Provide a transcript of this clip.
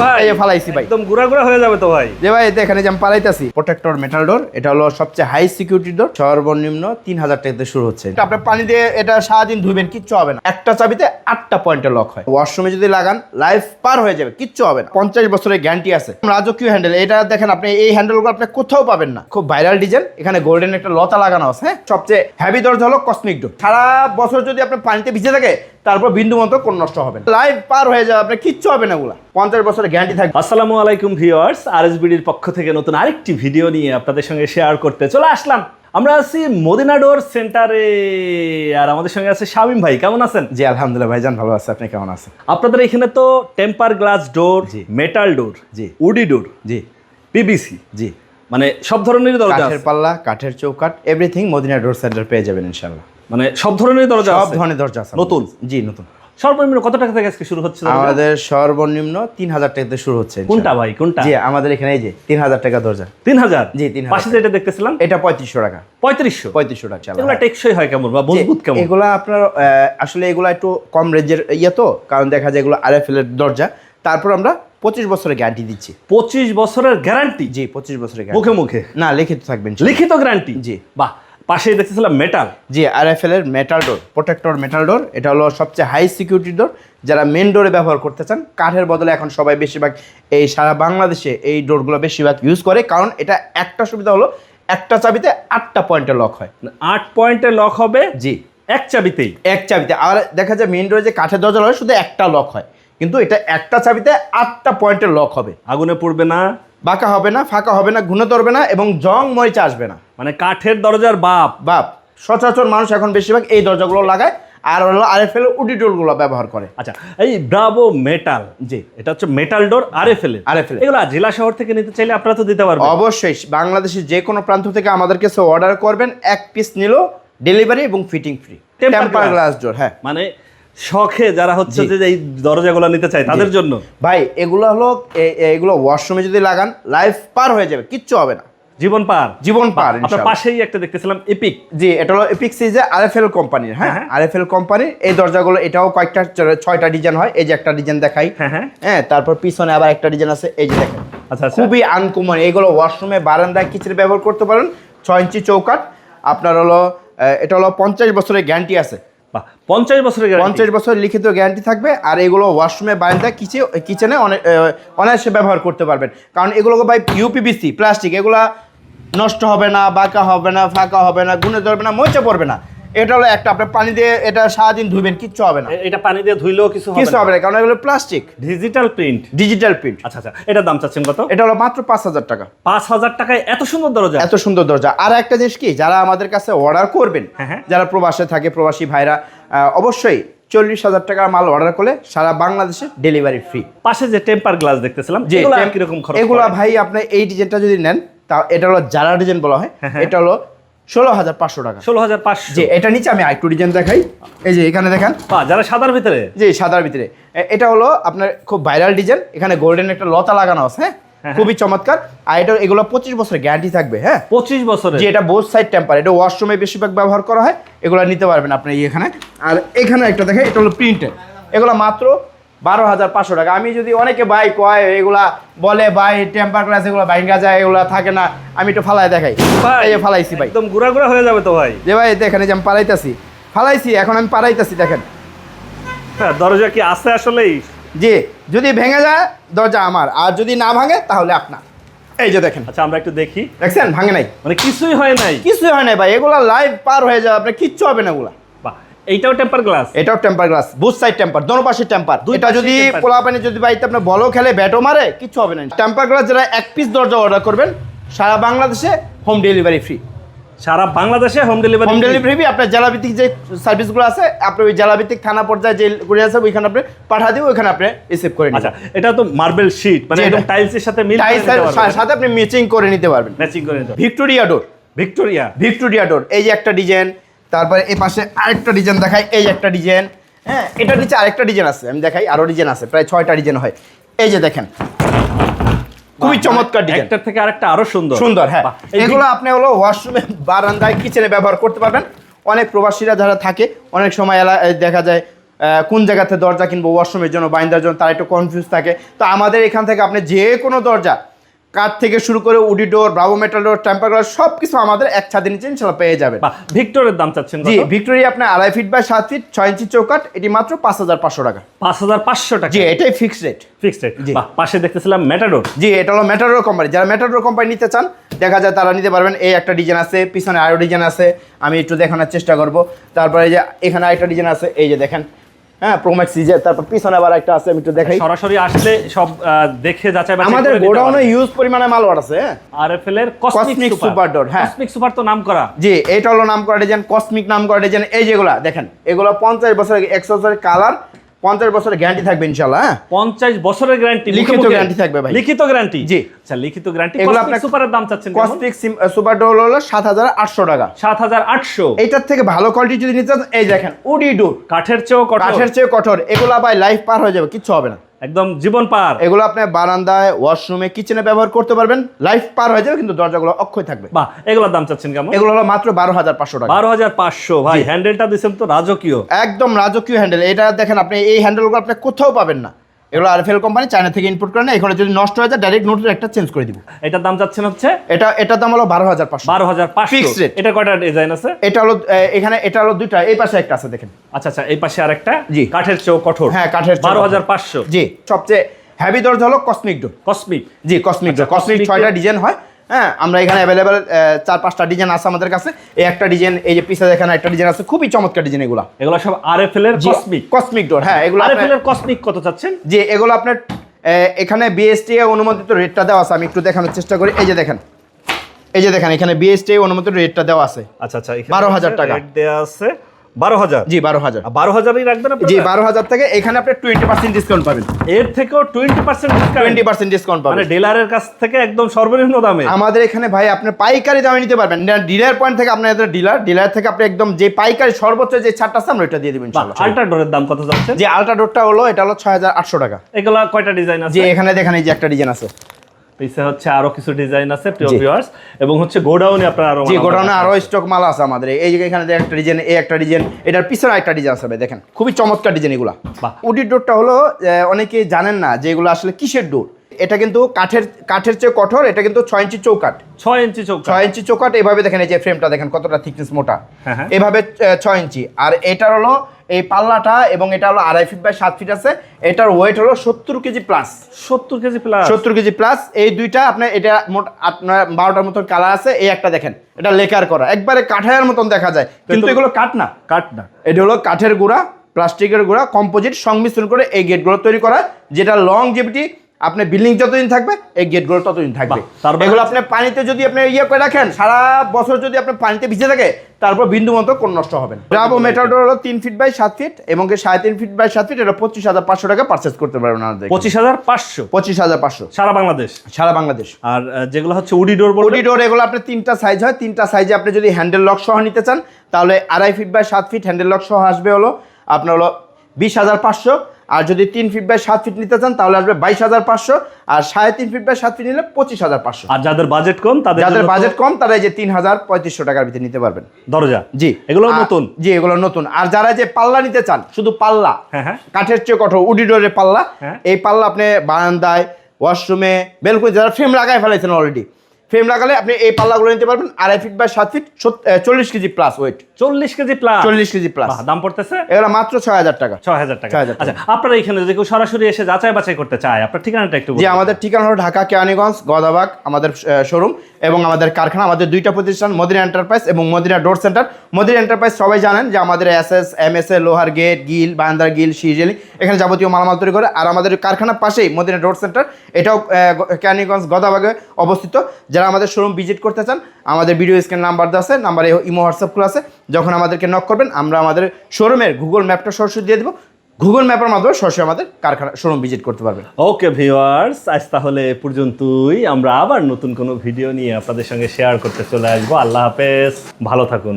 ভাই এই ফালাইছি ভাই। একদম গুড়া গুড়া হয়ে যাবে তো ভাই। যে ভাই দেখেন যে আমি পালাইতেছি। প্রোটেক্টর মেটাল ডোর এটা হলো সবচেয়ে হাই সিকিউরিটি ডোর সর্বনিম্ন তিন হাজার টাকাতে শুরু হচ্ছে। পানি দিয়ে এটা সারাদিন ধুবেন কিচ্ছু হবে না। একটা চাবিতে আটটা পয়েন্টে লক হয়। ওয়াশরুমে যদি লাগান লাইফ পার হয়ে যাবে কিচ্ছু হবে না। পঞ্চাশ বছরের গ্যারান্টি আছে। রাজকীয় হ্যান্ডেল এটা দেখেন আপনি এই হ্যান্ডেলগুলো আপনি কোথাও পাবেন না। খুব ভাইরাল ডিজাইন এখানে গোল্ডেন একটা লতা লাগানো আছে হ্যাঁ? সবচেয়ে হ্যাভি দরজা হলো কসমিক ডোর সারা বছর যদি আপনার পানিতে ভিজে থাকে তারপর বিন্দু মতো কোনো নষ্ট হবে না। লাইফ পার হয়ে যাবে আপনার কিচ্ছু হবে না ওগুলা পঞ্চাশ বছরের গ্যারান্টি থাকবে। আসসালামু আলাইকুম ভিউয়ার্স আরএসবিডির পক্ষ থেকে নতুন আরেকটি ভিডিও নিয়ে আপনাদের সঙ্গে শেয়ার করতে চলে আসলাম। আমরা আছি মদিনাডোর সেন্টারে আর আমাদের সঙ্গে আছে শামিম ভাই কেমন আছেন? জি আলহামদুলিল্লাহ ভাইজান ভালো আছে আপনি কেমন আছেন? আপনাদের এখানে তো টেম্পার গ্লাস ডোর জি। মেটাল ডোর জি। উডি ডোর জি। পিবিসি জি। মানে সব ধরনের দরজা কাঠের পাল্লা কাঠের চৌকাট এভরিথিং মদিনা ডোর সেন্টার পেয়ে যাবেন ইনশাল্লাহ মানে সব ধরনের দরজা সব ধরনের দরজা আছে। নতুন? জি নতুন। সর্বনিম্ন কত টাকা থেকে আজকে শুরু হচ্ছে আমাদের সর্বনিম্ন তিন হাজার টাকাতে শুরু হচ্ছে কোনটা ভাই? কোনটা? জি আমাদের এখানে এই যে তিন হাজার টাকা দরজা। তিন হাজার? জি, 3000 পাশে যেটা দেখতেছিলাম? এটা পঁয়ত্রিশশো টাকা। পঁয়ত্রিশশো? পঁয়ত্রিশশো টাকা এগুলো টেকসই হয় কেমন বা মজবুত কেমন? এগুলা আপনার আসলে এগুলা একটু কম রেঞ্জের ইয়ে তো কারণ দেখা যায় এগুলো আরএফএল এর দরজা। তারপর আমরা পঁচিশ বছরের গ্যারান্টি দিচ্ছি। পঁচিশ বছরের গ্যারান্টি জি পঁচিশ বছরের মুখে মুখে? না লিখিত থাকবেন লিখিত গ্যারান্টি জি। বাহ পাশে দেখতেছিলাম মেটাল জি আরএফএল এর metal door protector metal door এটা হলো সবচেয়ে হাই সিকিউরিটি ডোর যারা মেন ডোরে ব্যবহার করতে চান কাঠের বদলে এখন সবাই বেশিরভাগ এই সারা বাংলাদেশে এই ডোরগুলো বেশিরভাগ ইউজ করে কারণ এটা একটা সুবিধা হলো একটা চাবিতে আটটা পয়েন্টে লক হয়। আট পয়েন্টে লক হবে জি। এক চাবিতেই। এক চাবিতে। আর দেখা যায় মেন ডোরে যে কাঠের দরজা হয় শুধু একটা লক হয়। কিন্তু এটা একটা চাবিতে আটটা পয়েন্টে লক হবে। আগুনে পড়বে না। বাঁকা হবে না ফাঁকা হবে না ঘুনে ধরবে না এবং জং মরিচা আসবে না। মানে কাঠের দরজার বাপ। বাপ। সচরাচর মানুষ এখন বেশিরভাগ এই দরজাগুলো লাগায় আর হলো আরএফএল উডি ডোরগুলো ব্যবহার করে। আচ্ছা এই ব্রাভো মেটাল জি। এটা হচ্ছে metal door R F L RFL এগুলো জেলা শহর থেকে নিতে চাইলে আপনারা তো দিতে পারবেন। অবশ্যই বাংলাদেশের যে কোনো প্রান্ত থেকে আমাদের কাছে অর্ডার করবেন এক পিস নিল ডেলিভারি এবং fitting free temper glass door হ্যাঁ। মানে শখে যারা হচ্ছে যে এই দরজাগুলো নিতে চায় তাদের জন্য। ভাই এগুলো হলো এগুলো ওয়াশরুমে যদি লাগান লাইফ পার হয়ে যাবে কিচ্ছু হবে না। জীবন পার। জীবন পার আপনার পাশেই একটা দেখতেছিলাম এপিক জি এটা হলো এপিক সিজে আরএফএল কোম্পানির হ্যাঁ? হ্যাঁ। আরএফএল কোম্পানির এই দরজাগুলো এটাও কয়েকটা ছয়টা ডিজাইন হয় এই যে একটা ডিজাইন দেখাই। হ্যাঁ হ্যাঁ। হ্যাঁ তারপর পিছনে আবার একটা ডিজাইন আছে এই যে দেখেন। আচ্ছা আচ্ছা। খুবই আনকমন এগুলো ওয়াশরুমে বারান্দায় কিচেনে ব্যবহার করতে পারেন ছয় ইঞ্চি চৌকাট আপনার হলো এটা হলো পঞ্চাশ বছরের গ্যারান্টি আছে। পঞ্চাশ বছরের পঞ্চাশ বছর লিখিত গ্যারান্টি থাকবে, আর এগুলো ওয়াশরুমে বারান্দা কিচে কিচেনে অনেক অনায়াসে ব্যবহার করতে পারবেন। কারণ এগুলো ভাই ইউপিবিসি প্লাস্টিক এগুলা নষ্ট হবে না, বাঁকা হবে না, ফাঁকা হবে না, গুনে ধরবে না মইচে পড়বে না। এটা হলো একটা আপনি পানি দিয়ে এটা সারাদিন ধুবেন কিচ্ছু হবে না। এটা পানি দিয়ে ধুইলেও কিছু হবে কিছু হবে না কারণ এগুলো plastic digital print digital print আচ্ছা আচ্ছা এটা দাম চাচ্ছেন কত? এটা হলো মাত্র পাঁচ হাজার টাকা। পাঁচ হাজার টাকায় এত সুন্দর দরজা? এত সুন্দর দরজা। আর একটা জিনিস কি যারা আমাদের কাছে অর্ডার করবেন হ্যাঁ, হ্যাঁ। যারা প্রবাসে থাকে প্রবাসী ভাইরা অবশ্যই চল্লিশ হাজার টাকার মাল অর্ডার করলে সারা বাংলাদেশে ডেলিভারি ফ্রি পাশে যে টেম্পার গ্লাস দেখতেছিলাম যে এগুলো কীরকম খরচ এগুলা ভাই আপনি এই ডিজাইনটা যদি নেন তা এটা হলো জারা ডিজাইন বলা হ্যাঁ, হ্যাঁ। এটা হলো ষোলো হাজার পাঁচশো টাকা। ষোলো হাজার পাঁচশো। যে এটা নিচে আমি আরেকটু ডিজাইন দেখাই। এই যে এখানে দেখেন। যারা সাদার ভিতরে? যে সাদার ভিতরে। এটা হলো আপনার খুব ভাইরাল ডিজাইন এখানে গোল্ডেন একটা লতা লাগানো আছে হ্যাঁ? হ্যাঁ। খুবই চমৎকার। আর এটা এগুলো পঁচিশ বছরের গ্যারান্টি থাকবে হ্যাঁ? পঁচিশ বছরে যে এটা বোথ সাইড টেম্পার এটা ওয়াশরুমে বেশিরভাগ ব্যবহার করা হয়। এগুলো নিতে পারবেন আপনি এখানে। আর এখানে একটা দেখে এটা হলো প্রিন্টেড এগুলো মাত্র বারো হাজার পাঁচশো টাকা। আমি যদি অনেকে বাই কয় এগুলা বলে বাই টেম্পার গ্লাস এগুলো বাইঙ্গা যায় এগুলো থাকে না। আমি একটু ফালাই দেখাই। ভাই, এই ফালাইছি ভাই। একদম গুড়া গুড়া হয়ে যাবে তো ভাই। যে ভাই দেখেন এই যে আমি পালাইতাছি। ফালাইছি এখন আমি পালাইতাছি দেখেন। হ্যাঁ দরজা কি আছে আসলেই? জি যদি ভেঙে যায় দরজা আমার। আর যদি না ভাঙে তাহলে আপনার। এই যে দেখেন। আচ্ছা আমরা একটু দেখি। দেখছেন? ভাঙে নাই। মানে কিছুই হয় নাই। কিছুই হয় নাই ভাই। এগুলা লাইভ পার হয়ে যাবে আপনার কিচ্ছু হবে না এগুলা। এইটাও টেম্পার গ্লাস এটাও temper glass both side temper দোনো পাশে টেম্পার এটা যদি। পোলা পানি যদি বাড়িতে আপনি বলো খেলে ব্যাটও মারে কিছু হবে না। টেম্পার গ্লাস যারা এক পিস দরজা অর্ডার করবেন সারা বাংলাদেশে হোম ডেলিভারি ফ্রি সারা বাংলাদেশে home delivery home delivery free আপনার জেলাভিত্তিক যে সার্ভিসগুলো আছে আপনি ওই জেলাভিত্তিক থানা পর্যায়ে যে গুড়ি আছে ওইখানে আপনি পাঠা দিয়ে ওইখানে আপনি রিসিভ করে আচ্ছা এটা তো মার্বেল শীট মানে একদম টাইলসের সাথে মিল টাইলসের সাথে আপনি ম্যাচিং করে নিতে পারবেন। ম্যাচিং করে নিতে Victoria door Victoria Victoria door এই যে একটা ডিজাইন তারপরে এই পাশে আরেকটা ডিজাইন দেখাই এই যে একটা ডিজাইন। হ্যাঁ এটার নিচে আরেকটা ডিজাইন আছে আমি দেখাই আরও ডিজাইন আছে প্রায় ছয়টা ডিজাইন হয়। এই যে দেখেন খুবই চমৎকার ডিজাইন। একটার থেকে আরেকটা আরও সুন্দর। সুন্দর হ্যাঁ। এগুলো আপনি হলো ওয়াশরুমে বারান্দায় কিচেনে ব্যবহার করতে পারবেন। অনেক প্রবাসীরা যারা থাকে অনেক সময় এলা দেখা যায় কোন জায়গাতে দরজা কিনবো ওয়াশরুমের জন্য বাইন্দার জন্য তারা একটু কনফিউজ থাকে। তো আমাদের এখান থেকে আপনি যে কোনো দরজা কাঠ থেকে শুরু করে woody door bravo metal door temper glass সব কিছু আমাদের এক ছাদের নিচে ইনশাল্লাহ পেয়ে যাবেন। ভিক্টরের দাম চাচ্ছেন জি ভিক্টোরিয়া আপনার আড়াই ফিট বাই সাত ফিট ছয় ইঞ্চি চৌকাট এটি মাত্র পাঁচ হাজার পাঁচশো টাকা। পাঁচ হাজার পাঁচশো টাকা? জি এটাই ফিক্সড রেট ফিক্সড রেট জি। পাশে দেখতেছিলাম মেটাডোর জি এটা হলো মেটাডোর কোম্পানি যারা মেটাডোর কোম্পানি নিতে চান দেখা যায় তারা নিতে পারবেন। এই একটা ডিজাইন আছে পিছনে আরও ডিজাইন আছে। আমি একটু দেখানোর চেষ্টা করব। তারপরে যে এখানে আরেকটা ডিজাইন আছে এই যে দেখেন। হ্যাঁ প্রোম্যাক্স সিজার তারপর পিছনে আবার একটা আছে আমি একটু দেখাই। সরাসরি আসলে সব দেখে যাচাই বাছাই আমাদের গোডাউনে ইউজ পরিমাণে মাল আছে হ্যাঁ। আরএফএল এর Cosmic কসমিক সুপার ডট হ্যাঁ। কসমিক সুপার তো নাম করা জি এটা হলো নাম করা ডিজাইন কসমিক নাম করা ডিজাইন এই যেগুলা দেখেন এগুলো পঞ্চাশ বছরের একশো বছরের কালার পঞ্চাশ বছরের গ্যারান্টি থাকবে ইনশাআল্লাহ হ্যাঁ? পঞ্চাশ বছরের গ্যারান্টি লিখিত গ্যারান্টি থাকবে ভাই। লিখিত গ্যারান্টি জি। আচ্ছা লিখিত গ্যারান্টি এগুলো আপনি সুপারের দাম চাচ্ছেন কস্টিক সুপার ডোল হলো সাত হাজার আটশো টাকা। সাত হাজার আটশো। এইটার থেকে ভালো কোয়ালিটি যদি নিতে চান এই দেখেন উডি ডোর কাঠের চেয়েও কঠোর। কাঠের চেয়ে কঠোর। এগুলো ভাই লাইফ পার হয়ে যাবে কিছু হবে না। একদম জীবন পার। এগুলো আপনি বারান্দায় ওয়াশরুমে কিচেনে ব্যবহার করতে পারবেন। লাইফ পার হয়ে যাবে কিন্তু দরজাগুলো অক্ষয় থাকবে। বাহ এগুলোর দাম চাচ্ছেন কেমন? এগুলো হলো মাত্র বারো হাজার পাঁচশো টাকা। বারো হাজার পাঁচশো ভাই হ্যান্ডেলটা দিচ্ছেন তো রাজকীয়। একদম রাজকীয় হ্যান্ডেল এটা দেখেন আপনি এই হ্যান্ডেলগুলো আপনি কোথাও পাবেন না। এগুলো আরএফএল কোম্পানি চায়না থেকে ইনপুট করে না এখানে যদি নষ্ট হয়ে যায় ডাইরেক্ট নোটের একটা চেঞ্জ করে দিব। এটার দাম চাচ্ছেন হচ্ছে? এটা এটার দাম হলো বারো হাজার পাঁচশো। বারো হাজার পাঁচশো। ফিক্স রেট এটা কয়টা ডিজাইন আছে? এটা হলো এখানে এটা হলো দুইটা এই পাশে একটা আছে দেখেন। আচ্ছা আচ্ছা এই পাশে আরেকটা? জি। কাঠের চৌ কঠোর। হ্যাঁ কাঠের বারো হাজার পাঁচশো। জি সবচেয়ে হ্যাভি দরজা হলো কসমিক ডোর কসমিক জি কসমিক ডোর কসমিক ছয়টা ডিজাইন হয়। হ্যাঁ আমরা এখানে অ্যাভেলেবেল চার পাঁচটা ডিজাইন আছে আমাদের কাছে। এই একটা ডিজাইন এই যে পিসে এখানে একটা ডিজাইন আছে খুবই চমৎকার ডিজাইন এগুলো। এগুলো সব আরএফএল এর কসমিক কসমিক ডোর হ্যাঁ এগুলো আরএফএল এর কসমিক কত চাচ্ছেন? যে এগুলো আপনার এখানে বিএসটি অনুমোদিত রেটটা দেওয়া আছে আমি একটু দেখানোর চেষ্টা করি। এই যে দেখেন এই যে দেখেন এখানে বিএসটি অনুমোদিত রেটটা দেওয়া আছে। আচ্ছা আচ্ছা 12,000 টাকা। রেট দেওয়া আছে। বারো হাজার? জি বারো হাজার। বারো হাজারই রাখবেন আপনারা? জি বারো হাজার থেকে এখানে আপনি টোয়েন্টি পার্সেন্ট ডিসকাউন্ট পাবেন। এর থেকেও twenty percent twenty percent discount মানে পাবেন। ডিলারের কাছ থেকে একদম সর্বনিম্ন দামে? আমাদের এখানে ভাই আপনি পাইকারি দামে নিতে পারবেন। ডিলার পয়েন্ট থেকে আপনাদের ডিলার ডিলার থেকে আপনি একদম যে পাইকারি সর্বোচ্চ যে ছাড়টা আছে আমরা ওইটা দিয়ে দেবেন ইনশাআল্লাহ। আল্ট্রা ডোরের দাম কত যাচ্ছে? যে আলট্রা ডোরটা হলো এটা হলো ছয় হাজার আটশো টাকা। এগুলা কয়টা ডিজাইন আছে? এখানে দেখেন এই যে একটা ডিজাইন আছে। পিছে হচ্ছে আরও কিছু ডিজাইন আছে প্রিয় ভিউয়ার্স এবং হচ্ছে গোডাউনে আপনার আরও জি গোডাউনে আরও স্টক মাল আছে আমাদের। এই যে এখানে একটা ডিজাইন এই একটা ডিজাইন এটার পিছনে একটা ডিজাইন আছে দেখেন। খুবই চমৎকার ডিজাইন এগুলা। বাহ। উডির ডোরটা হলো অনেকে অনেকেই জানেন না যে এগুলো আসলে কিসের ডোর? এটা কিন্তু কাঠের কাঠের চেয়ে কঠোর এটা কিন্তু ছয় ইঞ্চি চৌকাঠ। ছয় ইঞ্চি চৌকা ছয় ইঞ্চি চৌকাঠ এভাবে দেখেন এই যে ফ্রেমটা দেখেন কতটা থিকনেস মোটা। হ্যাঁ, হ্যাঁ। এভাবে ছয় ইঞ্চি। আর এটার হলো এই পাল্লাটা এবং এটা হলো আড়াই ফিট বাই সাত ফিট আছে। এটার ওয়েট হলো সত্তর কেজি প্লাস সত্তর কেজি প্লাস সত্তর কেজি প্লাস এই দুইটা আপনার এটা মোট আপনার বারোটার মতন কালার আছে। এই একটা দেখেন এটা লেকার করা। একবারে কাঠের মতন দেখা যায়। কিন্তু এগুলো কাঠ না। কাট না। এটা হলো কাঠের গুঁড়া প্লাস্টিকের গুঁড়া কম্পোজিট সংমিশ্রণ করে এই গেটগুলো তৈরি করা যেটা লং জেবিটি আপনি বিল্ডিং যতদিন থাকবে এই গেটগুলো ততদিন থাকবে। মানে এগুলো আপনি পানিতে যদি আপনি ইয়ে করে রাখেন সারা বছর যদি আপনি পানিতে ভিজে থাকে তারপর বিন্দু মতো কোন নষ্ট হবে না। ব্রাভো মেটাডোর হলো তিন ফিট বাই সাত ফিট এবং সাড়ে তিন ফিট বাই সাত ফিট এটা পঁচিশ হাজার পাঁচশো টাকা পারচেস করতে পারবেন আমাদের পঁচিশ হাজার পাঁচশো? পঁচিশ হাজার পাঁচশো। সারা বাংলাদেশ? সারা বাংলাদেশ। আর যেগুলো হচ্ছে উডি ডোর বলবেন ডোর এগুলো আপনার তিনটা সাইজ হয়। তিনটা সাইজে আপনি যদি হ্যান্ডেল লক সহ নিতে চান তাহলে আড়াই ফিট বাই সাত ফিট হ্যান্ডেল লক সহ আসবে হলো আপনার হলো বিশ হাজার পাঁচশো। আর যদি তিন ফিট বাই সাত ফিট নিতে চান তাহলে আসবে বাইশ হাজার পাঁচশো আর সাড়ে তিন ফিট বাই সাত ফিট নিলে পঁচিশ হাজার পাঁচশো। আর যাদের বাজেট কম তাদের যাদের বাজেট কম তারা এই যে তিন হাজার পঁয়ত্রিশশো টাকার ভিতরে নিতে পারবেন। দরজা? জি। এগুলো নতুন? জি এগুলো নতুন। আর যারা যে পাল্লা নিতে চান শুধু পাল্লা হ্যাঁ হ্যাঁ। কাঠের চেয়ে কঠোর উডিডোরের পাল্লা হ্যাঁ। এই পাল্লা আপনি বারান্দায় ওয়াশরুমে বেলকুনি যারা ফ্রেম লাগাই ফেলাইছেন অলরেডি ফ্রেম লাগালে আপনি এই পাল্লাগুলো নিতে পারবেন আড়াই ফিট বা সাত ফিট চল্লিশ কেজি প্লাস ওয়েট চল্লিশ কেজি প্লাস চল্লিশ কেজি প্লাস দাম পড়তেছে? এগুলো মাত্র ছয় হাজার টাকা। ছয় হাজার টাকা। আচ্ছা আপনারা এখানে যদি কেউ সরাসরি এসে যাচাই বাছাই করতে চায় আপনার ঠিকানাটা একটু যে আমাদের ঠিকানা হলো ঢাকা কেরানীগঞ্জ গদাবাগ আমাদের শোরুম এবং আমাদের কারখানা আমাদের দুইটা প্রতিষ্ঠান মদিনা এন্টারপ্রাইজ এবং Madina door centre Madina enterprise সবাই জানেন যে আমাদের S S M S A লোহার গেট গিল বান্দার গিল সিজেলি এখানে যাবতীয় মালামাল তৈরি করে। আর আমাদের কারখানার পাশেই মদিনা ডোর সেন্টার এটাও কেরানীগঞ্জ গদাবাগে অবস্থিত। যারা আমাদের শোরুম ভিজিট করতে চান, আমাদের ভিডিও স্ক্রিন নাম্বার দেওয়া আছে নাম্বারে ইমো হোয়াটসঅ্যাপ খোলা আছে, যখন আমাদেরকে নক করবেন, আমরা আমাদের শোরুমের গুগল ম্যাপটা সরাসরি দিয়ে দেবো। গুগল ম্যাপের মাধ্যমে সরাসরি আমাদের কারখানা শোরুম ভিজিট করতে পারবেন। ওকে ভিউয়ার্স আজ তাহলে এ পর্যন্তই। আমরা আবার নতুন কোনো ভিডিও নিয়ে আপনাদের সঙ্গে শেয়ার করতে চলে আসব। আল্লাহ হাফেজ। ভালো থাকুন।